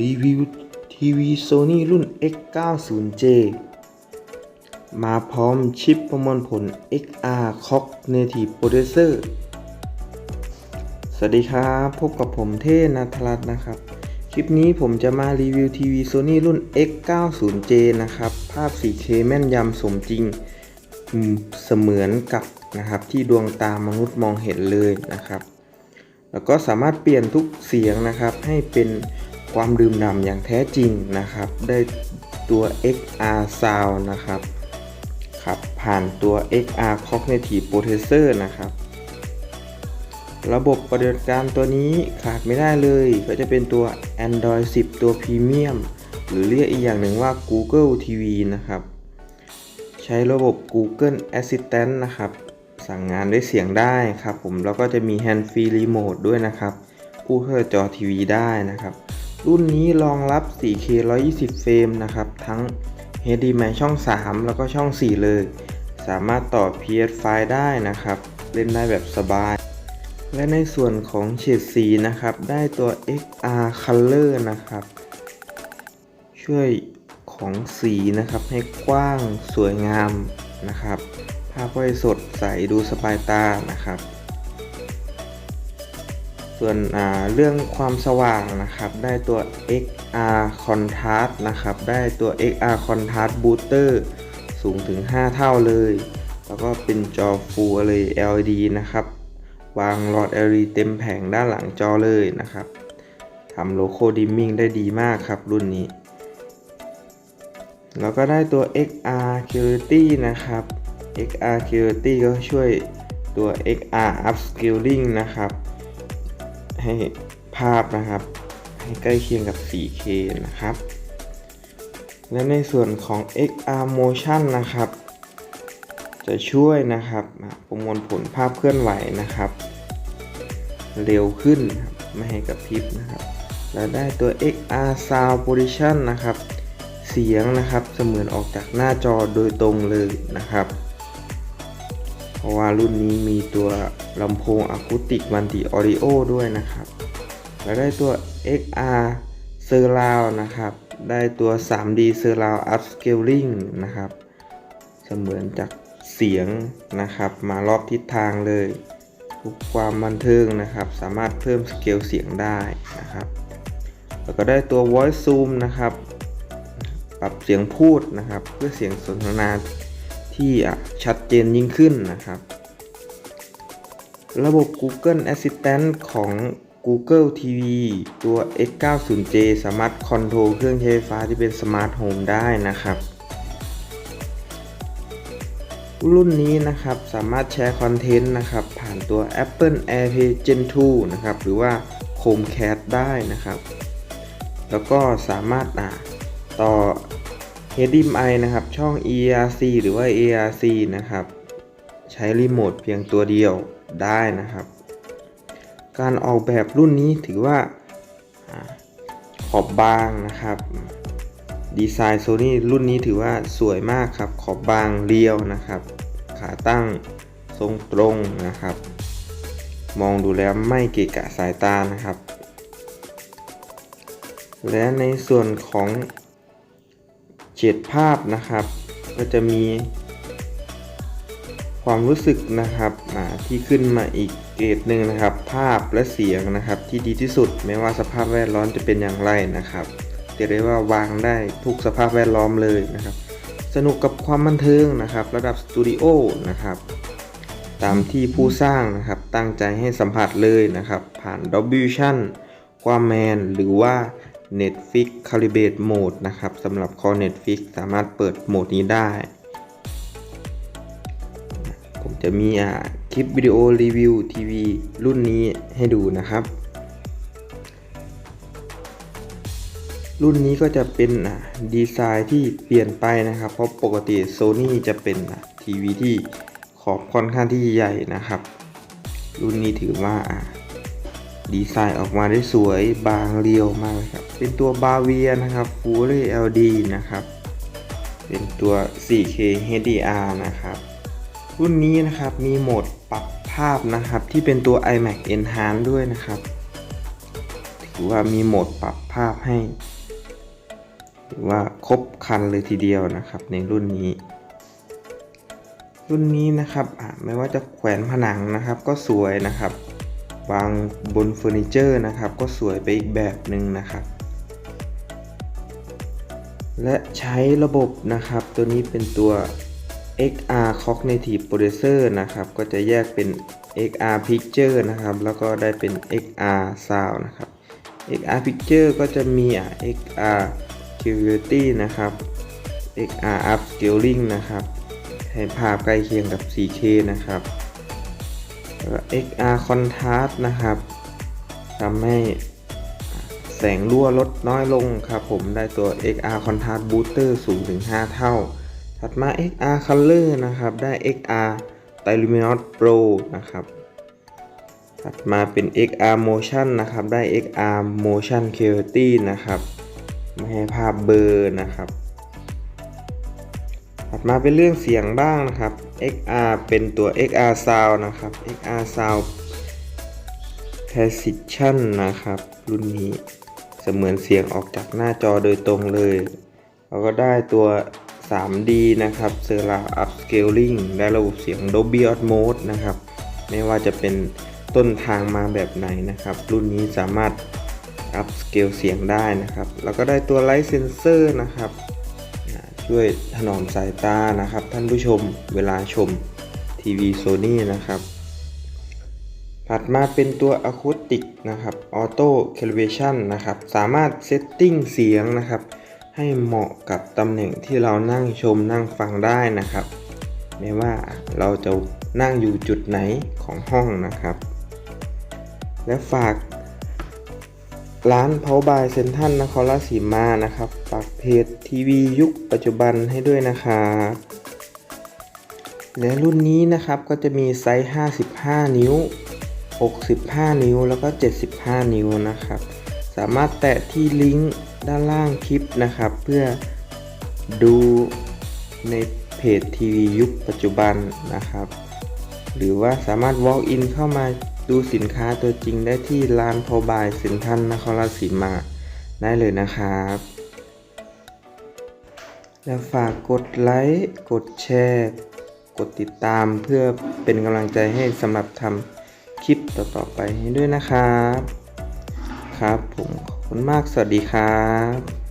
รีวิวทีวี Sony รุ่น X90J มาพร้อมชิปประมวลผล XR Clock Native Processor สวัสดีครับ พบกับผมเท่นัทรัตน์นะครับ คลิปนี้ผมจะมารีวิวทีวี Sony รุ่น X90J นะครับ ภาพ 4K แม่นยำสมจริงเสมือนกับนะครับที่ดวงตามนุษย์มองเห็นเลยนะครับ แล้วก็สามารถเปลี่ยนทุกเสียงนะครับให้เป็น ความดื่มด่ำอย่างแท้จริงนะครับ ได้ตัว XR Sound นะครับขับผ่านตัว XR Cognitive Processor นะครับ ระบบปฏิบัติการตัวนี้ขาดไม่ได้เลย ก็จะเป็นตัว Android 10 ตัวพรีเมียมหรือเรียกอีกอย่างหนึ่งว่า Google TV นะครับ ใช้ระบบ Google Assistant นะครับ สั่งงานด้วยเสียงได้ครับผม แล้วก็จะมี Hand Free Remote ด้วยนะครับ ผู้เข้าจอทีวีได้นะครับ รุ่นนี้รองรับ 4K 120 เฟรมนะครับ ทั้ง HDMI ช่อง 3 แล้วก็ช่อง 4 เลย สามารถต่อ PS5 ได้นะครับ เล่นได้แบบสบาย และในส่วนของเฉดสีนะครับ ได้ตัว XR Color นะครับ ช่วยของสีนะครับให้กว้างสวยงามนะครับ ภาพก็จะสดใสดูสบายตานะครับ ส่วนเรื่องความสว่างนะครับ ได้ตัว XR Contrast นะครับ ได้ตัว XR Contrast Booster สูงถึง 5 เท่าเลย แล้วก็เป็นจอ Full Array LED นะครับ วางหลอด LED เต็มแผงด้านหลังจอเลยนะครับทำโลโก้ดิมมิ่งได้ดีมากครับรุ่นนี้ แล้วก็ได้ตัว XR Clarity นะครับ XR Clarity ก็ช่วยตัว XR Upscaling นะครับ ให้ภาพนะครับ ให้ใกล้เคียงกับ 4K นะครับ และในส่วนของ XR Motion นะครับ จะช่วยนะครับประมวลผลภาพเคลื่อนไหวนะครับ เร็วขึ้นไม่ให้กับพริบนะครับ และได้ตัว XR Sound Position นะครับ เสียงนะครับเสมือนออกจากหน้าจอโดยตรงเลยนะครับ เพราะว่ารุ่นนี้มีตัว ลำโพงอะคูติกมันติออดิโอด้วยนะครับ แล้วได้ตัว XR Surround นะครับ ได้ตัว 3D Surround Upscaling นะครับ เสมือนจากเสียงนะครับ มารอบทิศทางเลยทุกความบันเทิงนะครับ สามารถเพิ่มสเกลเสียงได้นะครับ แล้วก็ได้ตัว Voice Zoom นะครับ ปรับเสียงพูดนะครับ เพื่อเสียงสนทนาที่ชัดเจนยิ่งขึ้นนะครับ ระบบ Google Assistant ของ Google TV ตัว X90J สามารถคอนโทรลเครื่องใช้ไฟฟ้าที่เป็นสมาร์ทโฮมได้นะครับ รุ่นนี้นะครับสามารถแชร์คอนเทนต์นะครับ ผ่านตัว Apple AirPlay Gen 2 นะครับ หรือว่า Chromecast ได้นะครับ แล้วก็สามารถต่อ HDMI นะครับ ช่อง ERC หรือว่า ARC นะครับ ใช้รีโมทเพียงตัวเดียว ได้นะครับ การออกแบบรุ่นนี้ถือว่าขอบบางนะครับ ดีไซน์โซนี่รุ่นนี้ถือว่าสวยมากครับ ขอบบางเรียวนะครับ ขาตั้งทรงตรงนะครับ มองดูแล้วไม่เกะกะสายตานะครับ และในส่วนของเฉดภาพนะครับ ก็จะมี ความรู้สึกนะครับที่ขึ้นมาอีกเกรดหนึ่งนะครับ ภาพและเสียงนะครับ ที่ดีที่สุดไม่ว่าสภาพแวดล้อมจะเป็นอย่างไรนะครับเรียกได้ว่าวางได้ทุกสภาพแวดล้อมเลยนะครับ สนุกกับความบันเทิงนะครับ ระดับสตูดิโอนะครับตามที่ผู้สร้างนะครับตั้งใจให้สัมผัสเลยนะครับ ผ่าน Dolby Vision ความแมนหรือว่า Netflix Calibrate Mode นะครับสำหรับคอ Netflix สามารถเปิดโหมดนี้ได้ จะมีอ่าคลิปวิดีโอรีวิวทีวีรุ่นนี้ให้ดูนะครับ รุ่นนี้ก็จะเป็นดีไซน์ที่เปลี่ยนไปนะครับ เพราะปกติ Sony จะเป็นทีวีที่ขอบค่อนข้างที่ใหญ่นะครับ รุ่นนี้ถือว่าดีไซน์ออกมาได้สวยบางเรียวมากครับ เป็นตัวบาเวียนะครับ Full LED นะครับ เป็นตัว 4K HDR นะครับ รุ่นนี้นะครับมีโหมดปรับภาพนะครับ ที่เป็นตัว iMac Enhance ด้วยนะครับ ถือว่ามีโหมดปรับภาพให้ถือว่าครบครันเลยทีเดียวนะครับ ในรุ่นนี้ รุ่นนี้นะครับไม่ว่าจะแขวนผนังนะครับ ก็สวยนะครับวางบนเฟอร์นิเจอร์นะครับ ก็สวยไปอีกแบบหนึ่งนะครับและใช้ระบบนะครับ ตัวนี้เป็นตัว XR Cognitive Processor นะครับ ก็จะแยกเป็น XR Picture นะครับ แล้วก็ได้เป็น XR Sound นะครับ XR Picture ก็จะมี XR Quality นะครับ XR Upscaling นะครับให้ภาพใกล้เคียงกับ 4K นะครับแล้ว XR Contrast นะครับทำให้แสงรั่วลดน้อยลงครับผมได้ตัว XR Contrast Booster สูงถึง 5 เท่า ถัดมา XR Color นะครับ ได้ XR t y l u m i n o s Pro นะครับ ถัดมาเป็น XR Motion นะครับ ได้ XR Motion Clarity นะครับ ไม่ให้ภาพเบลอร์นะครับ ถัดมาเป็นเรื่องเสียงบ้างนะครับ XR เป็นตัว XR Sound นะครับ XR Sound Precision นะครับ รุ่นนี้เสมือนเสียงออกจากหน้าจอโดยตรงเลย เราก็ได้ตัว 3D นะครับ Surround Upscaling ได้ระบบเสียง Dolby Atmos นะครับ ไม่ว่าจะเป็นต้นทางมาแบบไหนนะครับ รุ่นนี้สามารถ Upscale เสียงได้นะครับ แล้วก็ได้ตัว Light Sensor นะครับ ช่วยถนอมสายตานะครับ ท่านผู้ชมเวลาชมทีวีโซนี่นะครับ ถัดมาเป็นตัว Acoustic นะครับ Auto Calibration นะครับ สามารถเซตติ้งเสียงนะครับ ให้เหมาะกับตำแหน่งที่เรานั่งชมนั่งฟังได้นะครับ ไม่ว่าเราจะนั่งอยู่จุดไหนของห้องนะครับ และฝากร้านเพาบายเซนทันนครราชสีมานะครับฝากเพจทีวียุคปัจจุบันให้ด้วยนะครับและรุ่นนี้นะครับก็จะมีไซส์ 55 นิ้ว 65 นิ้วแล้วก็ 75 นิ้วนะครับ สามารถแตะที่ลิงก์ ด้านล่างคลิปนะครับ เพื่อดูในเพจทีวียุคปัจจุบันนะครับ หรือว่าสามารถ walk in เข้ามาดูสินค้าตัวจริงได้ที่ร้านพอบายเซ็นทรัลนครราชสีมาได้เลยนะครับและฝากกดไลค์ กดแชร์ กดติดตามเพื่อเป็นกำลังใจให้สำหรับทำคลิปต่อๆไปให้ด้วยนะครับ ครับผม คุณมาก สวัสดีครับ